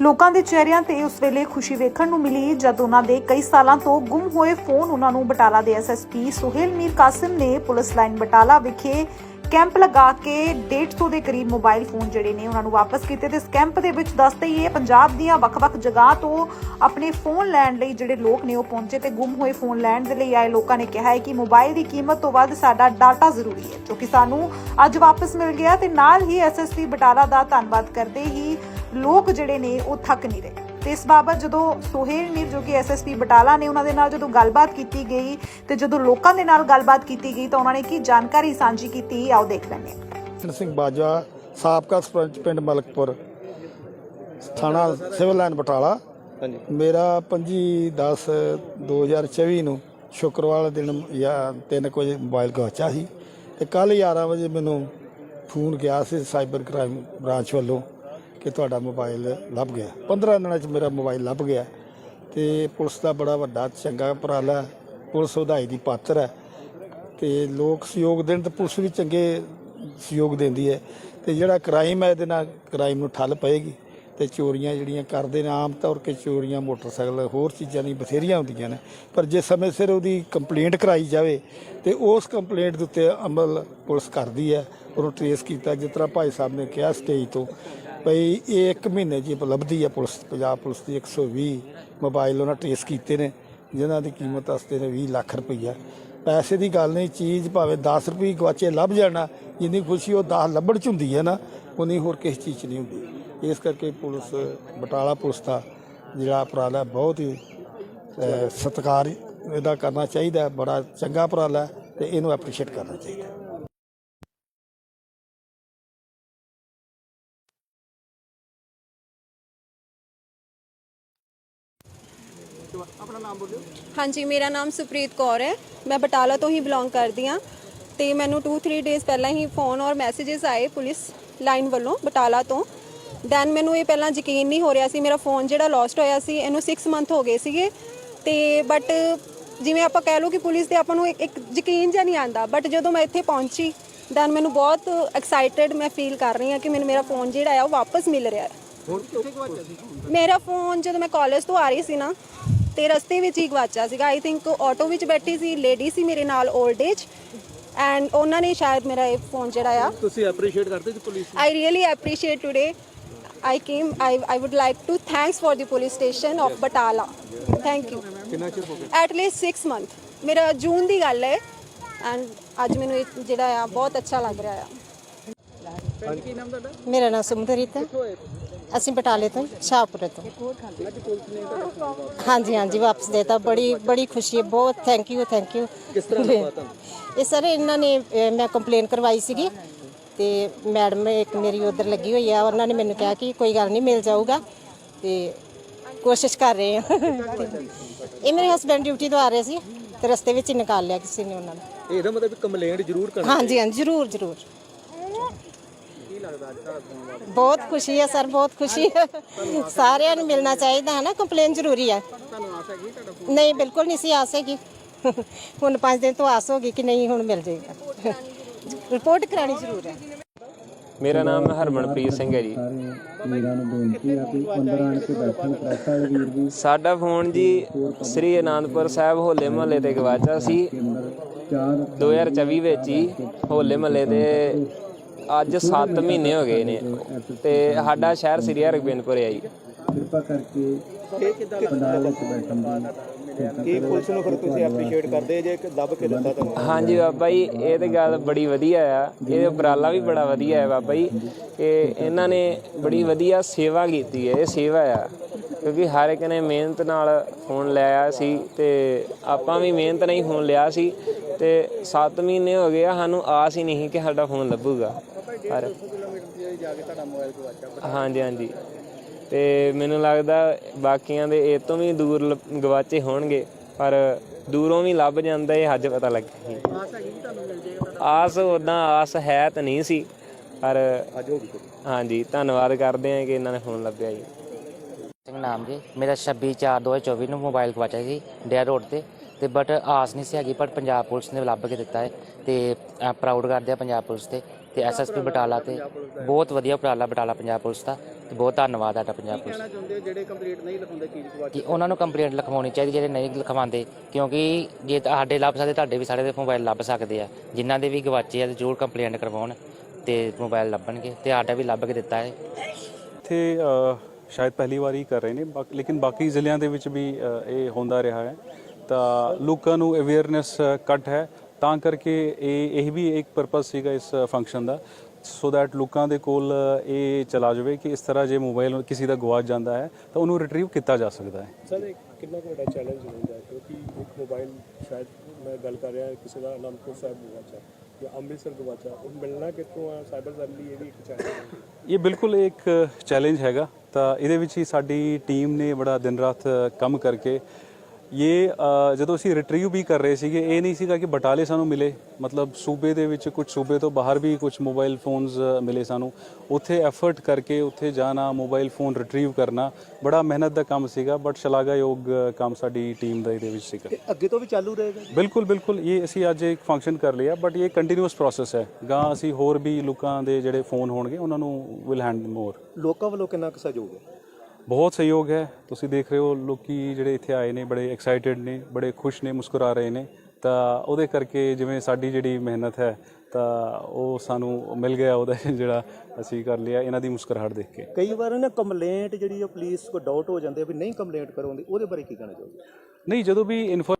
ਲੋਕਾਂ ਦੇ ਚਿਹਰਿਆਂ ਤੇ ਉਸ ਵੇਲੇ ਖੁਸ਼ੀ ਵੇਖਣ ਨੂੰ ਮਿਲੀ, ਜਦ ਉਹਨਾਂ ਦੇ ਕਈ ਸਾਲਾਂ ਤੋਂ ਗੁੰਮ ਹੋਏ ਫੋਨ ਉਹਨਾਂ ਨੂੰ ਬਟਾਲਾ ਦੇ ਐਸਐਸਪੀ ਸੁਹੇਲ ਮੀਰ ਕਾਸਿਮ ਨੇ ਪੁਲਿਸ ਲਾਈਨ ਬਟਾਲਾ ਵਿਖੇ ਕੈਂਪ ਲਗਾ ਕੇ 150 ਦੇ ਕਰੀਬ ਮੋਬਾਈਲ ਫੋਨ ਜਿਹੜੇ ਨੇ ਉਹਨਾਂ ਨੂੰ ਵਾਪਸ ਕੀਤੇ ਤੇ ਇਸ ਕੈਂਪ ਦੇ ਵਿੱਚ ਦੱਸਦੇ ਹੀ ਇਹ ਪੰਜਾਬ ਦੀਆਂ ਵੱਖ-ਵੱਖ ਜਗ੍ਹਾ ਤੋਂ ਆਪਣੇ ਫੋਨ ਲੈਣ ਲਈ ਜਿਹੜੇ ਲੋਕ ਨੇ ਉਹ ਪਹੁੰਚੇ ਤੇ ਗੁੰਮ ਹੋਏ ਫੋਨ ਲੈਣ ਦੇ ਲਈ ਆਏ ਲੋਕਾਂ ਨੇ ਕਿਹਾ ਹੈ ਕਿ ਮੋਬਾਈਲ ਦੀ ਕੀਮਤ ਤੋਂ ਵੱਧ ਸਾਡਾ ਡਾਟਾ ਜ਼ਰੂਰੀ ਹੈ, ਜੋ ਕਿ ਸਾਨੂੰ ਅੱਜ ਵਾਪਸ ਮਿਲ ਗਿਆ ਤੇ ਨਾਲ ਹੀ ਐਸਐਸਪੀ ਬਟਾਲਾ ਦਾ ਧੰਨਵਾਦ ਕਰਦੇ ਹੀ ਲੋਕ ਜਿਹੜੇ ਨੇ ਉਹ ਥੱਕ ਨਹੀਂ ਰਹੇ। ਤੇ ਇਸ ਬਾਬਤ ਜਦੋਂ ਸੋਹੇਲ ਮੀਰ ਜੋ ਕਿ ਐਸਐਸਪੀ ਬਟਾਲਾ ਨੇ ਉਹਨਾਂ ਦੇ ਨਾਲ ਜਦੋਂ ਗੱਲਬਾਤ ਕੀਤੀ ਗਈ ਤੇ ਜਦੋਂ ਲੋਕਾਂ ਦੇ ਨਾਲ ਗੱਲਬਾਤ ਕੀਤੀ ਗਈ ਤਾਂ ਉਹਨਾਂ ਨੇ ਕੀ ਜਾਣਕਾਰੀ ਸਾਂਝੀ ਕੀਤੀ ਆਓ ਦੇਖ ਲੈਂਦੇ ਹਾਂ ਸਿੰਘ ਬਾਜਵਾ ਸਾਬਕਾ ਸਰਪੰਚ ਪਿੰਡ ਮਲਕਪੁਰ ਥਾਣਾ ਸਿਵਲ ਲਾਈਨ ਬਟਾਲਾ। ਹਾਂਜੀ। ਮੇਰਾ 25 10 2024 ਨੂੰ ਸ਼ੁੱਕਰਵਾਰ ਦਿਨ ਜਾਂ 3 ਵਜੇ ਮੋਬਾਈਲ ਗਵਾਚਿਆ ਸੀ ਤੇ ਕੱਲ 11 ਵਜੇ ਮੈਨੂੰ ਫੋਨ ਗਿਆ ਸੀ ਸਾਈਬਰ ਕ੍ਰਾਈਮ ਬ੍ਰਾਂਚ ਵੱਲੋਂ। ਕਿ ਤੁਹਾਡਾ ਮੋਬਾਈਲ ਲੱਭ ਗਿਆ। 15 ਦਿਨਾਂ 'ਚ ਮੇਰਾ ਮੋਬਾਈਲ ਲੱਭ ਗਿਆ। ਤੇ ਪੁਲਿਸ ਦਾ ਬੜਾ ਵੱਡਾ ਚੰਗਾ ਉਪਰਾਲਾ ਪੁਲਿਸ ਵਧਾਈ ਦੀ ਪਾਤਰ ਹੈ। ਤੇ ਲੋਕ ਸਹਿਯੋਗ ਦੇਣ ਤੇ ਪੁਲਿਸ ਵੀ ਚੰਗੇ ਸਹਿਯੋਗ ਦਿੰਦੀ ਹੈ। ਤੇ ਜਿਹੜਾ ਕ੍ਰਾਈਮ ਹੈ ਇਹਦੇ ਨਾਲ ਕ੍ਰਾਈਮ ਨੂੰ ਠੱਲ ਪਏਗੀ। ਤੇ ਚੋਰੀਆਂ ਜਿਹੜੀਆਂ ਕਰਦੇ ਨੇ, ਆਮ ਤੌਰ ਤੇ ਚੋਰੀਆਂ ਮੋਟਰਸਾਈਕਲ, ਹੋਰ ਚੀਜ਼ਾਂ ਨਹੀਂ ਬਥੇਰੀਆਂ ਹੁੰਦੀਆਂ ਨੇ। ਪਰ ਜੇ ਸਮੇਂ ਸਿਰ ਉਹਦੀ ਕੰਪਲੇਂਟ ਕਰਾਈ ਜਾਵੇ, ਤੇ ਉਸ ਕੰਪਲੇਂਟ ਦੇ ਉੱਤੇ ਅਮਲ ਪੁਲਿਸ ਕਰਦੀ ਹੈ। ਉਹਨੂੰ ਟਰੇਸ ਕੀਤਾ, ਜਿਸ ਤਰ੍ਹਾਂ ਭਾਈ ਸਾਹਿਬ ਨੇ ਕਿਹਾ ਸਟੇਜ ਤੋਂ, ਭਈ ਇਹ ਇੱਕ ਮਹੀਨੇ 'ਚ ਹੀ ਉਪਲਬਧੀ ਹੈ ਪੁਲਿਸ, ਪੰਜਾਬ ਪੁਲਿਸ ਦੀ 120 ਮੋਬਾਈਲ ਉਹਨਾਂ ਟਰੇਸ ਕੀਤੇ ਨੇ, ਜਿਨ੍ਹਾਂ ਦੀ ਕੀਮਤ ਵਾਸਤੇ ਨੇ 20 ਲੱਖ ਰੁਪਈਆ। ਪੈਸੇ ਦੀ ਗੱਲ ਨਹੀਂ, ਚੀਜ਼ ਭਾਵੇਂ 10 ਰੁਪਏ ਗਵਾਚੇ ਲੱਭ ਜਾਣਾ ਜਿੰਨੀ ਖੁਸ਼ੀ ਉਹ 10 ਲੱਭਣ ਚ ਹੁੰਦੀ ਹੈ ਨਾ ਉਨੀ ਹੋਰ ਕਿਸੇ ਚੀਜ਼ 'ਚ ਨਹੀਂ ਹੁੰਦੀ। ਇਸ ਕਰਕੇ ਪੁਲਿਸ ਬਟਾਲਾ ਪੁਲਿਸ ਦਾ ਜਿਹੜਾ ਉਪਰਾਲਾ ਬਹੁਤ ਹੀ ਅਹ, ਸਤਿਕਾਰ ਇਹਦਾ ਕਰਨਾ ਚਾਹੀਦਾ ਹੈ। ਬੜਾ ਚੰਗਾ ਉਪਰਾਲਾ ਹੈ ਤੇ ਇਹਨੂੰ ਐਪਰੀਸ਼ੀਏਟ ਕਰਨਾ ਚਾਹੀਦਾ ਹੈ। ਹਾਂਜੀ ਮੇਰਾ ਨਾਮ ਸੁਪ੍ਰੀਤ ਕੌਰ ਹੈ ਮੈਂ ਬਟਾਲਾ ਤੋਂ ਹੀ ਬਿਲੋਂਗ ਕਰਦੀ ਹਾਂ ਤੇ ਮੈਨੂੰ 2-3 ਡੇਜ਼ ਪਹਿਲਾਂ ਹੀ ਫੋਨ ਔਰ ਮੈਸੇजेस ਆਏ ਪੁਲਿਸ ਲਾਈਨ ਵੱਲੋਂ ਬਟਾਲਾ ਤੋਂ ਦੈਨ ਮੈਨੂੰ ਇਹ ਪਹਿਲਾਂ ਯਕੀਨ ਨਹੀਂ ਹੋ ਰਿਹਾ ਸੀ ਮੇਰਾ ਫੋਨ ਜਿਹੜਾ ਲੋਸਟ ਹੋਇਆ ਸੀ ਇਹਨੂੰ 6 ਮੰਥ ਹੋ ਗਏ ਸੀਗੇ। ਤੇ ਬਟ ਜਿਵੇਂ ਆਪਾਂ ਕਹਿ ਲਓ ਕਿ ਪੁਲਿਸ ਤੇ ਆਪਾਂ ਨੂੰ ਇੱਕ ਯਕੀਨ ਜਿਹਾ ਨਹੀਂ ਆਂਦਾ ਬਟ ਜਦੋਂ ਮੈਂ ਇੱਥੇ ਪਹੁੰਚੀ ਦੈਨ ਮੈਨੂੰ ਬਹੁਤ ਐਕਸਾਈਟਿਡ ਮੈਂ ਫੀਲ ਕਰ ਰਹੀ ਹਾਂ ਕਿ ਮੈਨੂੰ ਮੇਰਾ ਫੋਨ ਜਿਹੜਾ ਆ ਉਹ ਵਾਪਸ ਮਿਲ ਰਿਹਾ ਹੈ। ਮੇਰਾ ਫੋਨ ਜਦੋਂ ਮੈਂ ਕਾਲਜ ਤੋਂ ਆ ਰਹੀ ਸੀ ਨਾ ਤੇ ਰਸਤੇ ਵਿੱਚ ਹੀ ਗਵਾਚਿਆ ਸੀਗਾ। ਆਈ ਥਿੰਕ ਆਟੋ ਵਿੱਚ ਬੈਠੀ ਸੀ ਲੇਡੀ ਸੀ ਮੇਰੇ ਨਾਲ 올ਡ ਏਜ ਐਂਡ ਉਹਨਾਂ ਨੇ ਸ਼ਾਇਦ ਮੇਰਾ ਇਹ ਫੋਨ ਜਿਹੜਾ ਆ ਤੁਸੀਂ ਐਪਰੀਸ਼ੀਏਟ ਕਰਦੇ ਜੀ police I really appreciate today. I came. I I would like to thanks for the police station of Batala. Thank you. ਕਿੰਨਾ ਚਿਰ ਹੋ ਗਿਆ? At least 6 month. ਮੇਰਾ ਜੂਨ ਦੀ ਗੱਲ ਹੈ ਐਂਡ ਅੱਜ ਮੈਨੂੰ ਇਹ ਜਿਹੜਾ ਆ ਬਹੁਤ ਅੱਛਾ ਲੱਗ ਰਿਹਾ ਆ। ਮੇਰਾ ਨਾਮ ਸੁਮਨਰੀਤ ਹੈ। ਅਸੀਂ ਬਟਾਲੇ ਤੋਂ ਸ਼ਾਹਪੁਰੇ ਤੋਂ। ਹਾਂਜੀ ਹਾਂਜੀ ਵਾਪਸ ਦੇਤਾ। ਬੜੀ ਬੜੀ ਖੁਸ਼ੀ ਹੈ। ਬਹੁਤ ਥੈਂਕ ਯੂ ਥੈਂਕ ਯੂ ਕਿਸ ਤਰ੍ਹਾਂ ਤੁਹਾਨੂੰ? ਇਹ ਸਰ ਇਹਨਾਂ ਨੇ ਅਹ, ਮੈਂ ਕੰਪਲੇਨ ਕਰਵਾਈ ਸੀਗੀ। ਤੇ ਮੈਡਮ ਇੱਕ ਮੇਰੀ ਉਧਰ ਲੱਗੀ ਹੋਈ ਆ ਉਹਨਾਂ ਨੇ ਮੈਨੂੰ ਕਿਹਾ ਕਿ ਕੋਈ ਗੱਲ ਨਹੀਂ ਮਿਲ ਜਾਊਗਾ ਤੇ ਕੋਸ਼ਿਸ਼ ਕਰ ਰਹੇ ਆ। ਇਹ ਮੇਰੇ ਹਸਬੰਡ ਡਿਊਟੀ ਤੋਂ ਆ ਰਹੇ ਸੀ ਤੇ ਰਸਤੇ ਵਿੱਚ ਹੀ ਨਿਕਾਲ ਲਿਆ ਕਿਸੇ ਨੇ ਉਹਨਾਂ ਨੂੰ। ਇਹਦਾ ਮਤਲਬ ਕੰਪਲੇਂਟ ਜ਼ਰੂਰ ਕਰਨਾ ਹਾਂਜੀ ਹਾਂਜੀ ਜ਼ਰੂਰ ਜ਼ਰੂਰ। ਬਹੁਤ ਖੁਸ਼ੀ ਹੈ ਸਰ ਬਹੁਤ ਖੁਸ਼ੀ ਹੈ ਸਾਰਿਆਂ ਨੂੰ ਮਿਲਣਾ ਚਾਹੀਦਾ ਹੈ ਨਾ ਕੰਪਲੇਨ ਜ਼ਰੂਰੀ ਹੈ ਨਹੀਂ ਬਿਲਕੁਲ ਨਹੀਂ ਸੀ ਆਸ ਹੈਗੀ। ਹੁਣ 5 ਦਿਨ ਤੋਂ ਆਸ ਹੋ ਗਈ ਕਿ ਨਹੀਂ ਹੁਣ ਮਿਲ ਜਾਏਗਾ। ਰਿਪੋਰਟ ਕਰਾਣੀ ਜ਼ਰੂਰ ਹੈ। ਮੇਰਾ ਨਾਮ ਹਰਮਨਪ੍ਰੀਤ ਸਿੰਘ ਹੈ ਜੀ। ਸਾਡਾ ਫੋਨ ਜੀ ਸ੍ਰੀ ਅਨੰਦਪੁਰ ਸਾਹਿਬ ਹੋਲੇ ਮਹੱਲੇ ਤੇ ਗਵਾਚਾ ਸੀ। 2024 ਵਿੱਚ ਹੀ ਹੋਲੇ ਮਹੱਲੇ ਦੇ ਅੱਜ 7 ਮਹੀਨੇ ਹੋ ਗਏ ਨੇ ਤੇ ਸਾਡਾ ਸ਼ਹਿਰ ਸ੍ਰੀ ਹਰਗੋਬਿੰਦਪੁਰ ਹੈ ਜੀ। ਕੀ ਪੁਲਿਸ ਨੂੰ ਫਿਰ ਤੁਸੀਂ ਐਪਰੀਸ਼ੀਏਟ ਕਰਦੇ ਜੇ ਕਿ ਦੱਬ ਕੇ ਦਿੱਤਾ ਤੁਹਾਨੂੰ? ਹਾਂਜੀ ਬਾਬਾ ਜੀ ਇਹ ਤੇ ਗੱਲ ਬੜੀ ਵਧੀਆ ਆ। ਇਹ ਉਪਰਾਲਾ ਵੀ ਬੜਾ ਵਧੀਆ ਹੈ ਬਾਬਾ ਜੀ। ਕਿ ਇਹਨਾਂ ਨੇ ਬੜੀ ਵਧੀਆ ਸੇਵਾ ਕੀਤੀ ਹੈ ਇਹ ਸੇਵਾ ਆ। ਕਿਉਂਕਿ ਹਰ ਇੱਕ ਨੇ ਮਿਹਨਤ ਨਾਲ ਫੋਨ ਲਿਆ ਸੀ ਤੇ ਆਪਾਂ ਵੀ ਮਿਹਨਤ ਨਾਲ ਹੀ ਫੋਨ ਲਿਆ ਸੀ ਤੇ 7 ਮਹੀਨੇ ਹੋ ਗਏ ਆ ਸਾਨੂੰ ਆਸ ਹੀ ਨਹੀਂ ਕਿ ਸਾਡਾ ਫੋਨ ਲੱਭੂਗਾ। ਪਰ ਹਾਂਜੀ ਹਾਂਜੀ। ਤੇ ਮੈਨੂੰ ਲੱਗਦਾ ਬਾਕੀਆਂ ਦੇ ਇਹ ਤੋਂ ਵੀ ਦੂਰ ਗਵਾਚੇ ਹੋਣਗੇ ਪਰ ਦੂਰੋਂ ਵੀ ਲੱਭ ਜਾਂਦਾ ਇਹ ਅੱਜ ਪਤਾ ਲੱਗਾ ਜੀ ਆਸ ਉਦਾਂ ਆਸ ਹੈ ਤਾਂ ਨਹੀਂ ਸੀ ਪਰ ਅੱਜ ਹੋ ਗਈ ਹਾਂਜੀ ਧੰਨਵਾਦ ਕਰਦੇ ਹਾਂ ਕਿ ਇਹਨਾਂ ਨੇ ਫੋਨ ਲੱਭਿਆ ਜੀ। ਸਿੰਘ ਨਾਮ ਜੀ ਮੇਰਾ 26 4 2024 ਨੂੰ ਮੋਬਾਈਲ ਗਵਾਚਿਆ ਸੀ ਡੇਅਰ ਰੋਡ ਤੇ। ਤੇ ਬਟ ਆਸ ਨਹੀਂ ਸੀ ਹੈਗੀ ਪਰ ਪੰਜਾਬ ਪੁਲਿਸ ਨੇ ਲੱਭ ਕੇ ਦਿੱਤਾ ਹੈ ਤੇ ਪ੍ਰਾਊਡ ਕਰਦੇ ਆ ਪੰਜਾਬ ਪੁਲਿਸ ਤੇ। ਤੇ ਐਸਐਸਪੀ ਬਟਾਲਾ ਤੇ ਬਹੁਤ ਵਧੀਆ ਉਪਰਾਲਾ ਬਟਾਲਾ ਪੰਜਾਬ ਪੁਲਿਸ ਦਾ ਤੇ ਬਹੁਤ ਧੰਨਵਾਦ ਤੁਹਾਡਾ ਪੰਜਾਬ ਪੁਲਿਸ ਕਹਿਣਾ ਚਾਹੁੰਦੇ ਹੋ? ਜਿਹੜੇ ਕੰਪਲੀਟ ਨਹੀਂ ਲਿਖਾਉਂਦੇ ਚੀਜ਼ ਗਵਾਚ ਕਿ ਉਹਨਾਂ ਨੂੰ ਕੰਪਲੇਂਟ ਲਿਖਵਾਉਣੀ ਚਾਹੀਦੀ ਜਿਹੜੇ ਨਹੀਂ ਲਿਖਵਾਉਂਦੇ ਕਿਉਂਕਿ ਜੇ ਤੁਹਾਡੇ ਲੱਭ ਸਕਦੇ ਤੁਹਾਡੇ ਵੀ ਸਾਰੇ ਦੇ ਮੋਬਾਈਲ ਲੱਭ ਸਕਦੇ ਆ। ਜਿਨ੍ਹਾਂ ਦੇ ਵੀ ਗਵਾਚੇ ਆ ਤੇ ਜ਼ਰੂਰ ਕੰਪਲੇਂਟ ਕਰਵਾਉਣ ਤੇ ਮੋਬਾਈਲ ਲੱਭਣਗੇ ਤੇ ਸਾਡਾ ਵੀ ਲੱਭ ਕੇ ਦਿੱਤਾ ਹੈ। ਇੱਥੇ ਸ਼ਾਇਦ ਪਹਿਲੀ ਵਾਰ ਹੀ ਕਰ ਰਹੇ ਨੇ ਬਾਕ- ਲੇਕਿਨ ਬਾਕੀ ਜ਼ਿਲ੍ਹਿਆਂ ਦੇ ਵਿੱਚ ਵੀ ਇਹ ਹੁੰਦਾ ਰਿਹਾ ਹੈ। ਤਾਂ ਲੋਕਾਂ ਨੂੰ ਅਵੇਅਰਨੈਸ ਘੱਟ ਹੈ ਤਾਂ ਕਰਕੇ ਇਹ ਇਹ ਵੀ ਇੱਕ ਪਰਪਸ ਸੀਗਾ ਇਸ ਫੰਕਸ਼ਨ ਦਾ ਸੋ ਦੈਟ ਲੋਕਾਂ ਦੇ ਕੋਲ ਇਹ ਚਲਾ ਜਾਵੇ ਕਿ ਇਸ ਤਰ੍ਹਾਂ ਜੇ ਮੋਬਾਈਲ ਕਿਸੇ ਦਾ ਗਵਾਚ ਜਾਂਦਾ ਹੈ ਤਾਂ ਉਹਨੂੰ ਰਿਟਰੀਵ ਕੀਤਾ ਜਾ ਸਕਦਾ ਹੈ। ਸਰ ਇਹ ਕਿੰਨਾ ਕੁ ਵੱਡਾ ਚੈਲੰਜ ਹੁੰਦਾ ਕਿਉਂਕਿ ਇੱਕ ਮੋਬਾਈਲ ਸ਼ਾਇਦ ਮੈਂ ਗੱਲ ਕਰ ਰਿਹਾ ਕਿਸੇ ਦਾ ਅਨੰਦਪੁਰ ਸਾਹਿਬ ਗਵਾਚਾ ਜਾਂ ਅੰਮ੍ਰਿਤਸਰ ਗਵਾਚਾ ਉਹ ਮਿਲਣਾ ਕਿੱਥੋਂ ਆ? ਸਾਈਬਰ ਲਈ ਇਹ ਵੀ ਇੱਕ ਚੈਲੰਜ ਹੈ। ਇਹ ਬਿਲਕੁਲ ਇੱਕ ਚੈਲੰਜ ਹੈਗਾ ਤਾਂ ਇਹਦੇ ਵਿੱਚ ਹੀ ਸਾਡੀ ਟੀਮ ਨੇ ਬੜਾ ਦਿਨ ਰਾਤ ਕੰਮ ਕਰਕੇ ਇਹ ਜਦੋਂ ਅਸੀਂ ਰਿਟਰੀਵ ਵੀ ਕਰ ਰਹੇ ਸੀਗੇ ਇਹ ਨਹੀਂ ਸੀਗਾ ਕਿ ਬਟਾਲੇ ਸਾਨੂੰ ਮਿਲੇ ਮਤਲਬ ਸੂਬੇ ਦੇ ਵਿੱਚ ਕੁਝ ਸੂਬੇ ਤੋਂ ਬਾਹਰ ਵੀ ਕੁਝ ਮੋਬਾਈਲ ਫੋਨਸ ਮਿਲੇ ਸਾਨੂੰ ਉੱਥੇ ਐਫਰਟ ਕਰਕੇ ਉੱਥੇ ਜਾਣਾ ਮੋਬਾਈਲ ਫੋਨ ਰਿਟਰੀਵ ਕਰਨਾ ਬੜਾ ਮਿਹਨਤ ਦਾ ਕੰਮ ਸੀਗਾ ਬਟ ਸ਼ਲਾਘਾਯੋਗ ਕੰਮ ਸਾਡੀ ਟੀਮ ਦਾ ਇਹਦੇ ਵਿੱਚ ਸੀਗਾ ਅੱਗੇ ਤੋਂ ਵੀ ਚਾਲੂ ਰਹੇਗਾ ਬਿਲਕੁਲ ਬਿਲਕੁਲ ਇਹ ਅਸੀਂ ਅੱਜ ਇੱਕ ਫੰਕਸ਼ਨ ਕਰ ਲਿਆ ਬਟ ਇਹ ਕੰਟੀਨਿਊਸ ਪ੍ਰੋਸੈਸ ਹੈ ਗਾਂ ਅਸੀਂ ਹੋਰ ਵੀ ਲੋਕਾਂ ਦੇ ਜਿਹੜੇ ਫੋਨ ਹੋਣਗੇ ਉਹਨਾਂ ਨੂੰ ਵਿਲ ਹੈਂਡ ਮੋਰ ਲੋਕਾਂ ਵੱਲੋਂ ਕਿੰਨਾ ਕੁ ਸਹਿਯੋਗ ਹੈ ਬਹੁਤ ਸਹਿਯੋਗ ਹੈ। ਤੁਸੀਂ ਦੇਖ ਰਹੇ ਹੋ ਲੋਕੀ ਜਿਹੜੇ ਇੱਥੇ ਆਏ ਨੇ ਬੜੇ ਐਕਸਾਈਟਿਡ ਨੇ ਬੜੇ ਖੁਸ਼ ਨੇ ਮੁਸਕਰਾ ਰਹੇ ਨੇ। ਤਾਂ ਉਹਦੇ ਕਰਕੇ ਜਿਵੇਂ ਸਾਡੀ ਜਿਹੜੀ ਮਿਹਨਤ ਹੈ ਤਾਂ ਉਹ ਸਾਨੂੰ ਮਿਲ ਗਿਆ ਉਹਦਾ ਜਿਹੜਾ ਅਸੀਂ ਕਰ ਲਿਆ ਇਹਨਾਂ ਦੀ ਮੁਸਕਰਾਹਟ ਦੇਖ ਕੇ। ਕਈ ਵਾਰ ਨਾ ਕੰਪਲੇਂਟ ਜਿਹੜੀ ਆ ਪੁਲਿਸ ਕੋ ਡਾਊਟ ਹੋ ਜਾਂਦੇ ਵੀ ਨਹੀਂ ਕੰਪਲੇਂਟ ਕਰਵਾਉਂਦੀ ਉਹਦੇ ਬਾਰੇ ਕੀ ਕਹਿਣਾ ਚਾਹੋਗੇ? ਨਹੀਂ ਜਦੋਂ ਵੀ ਇਨਫੋ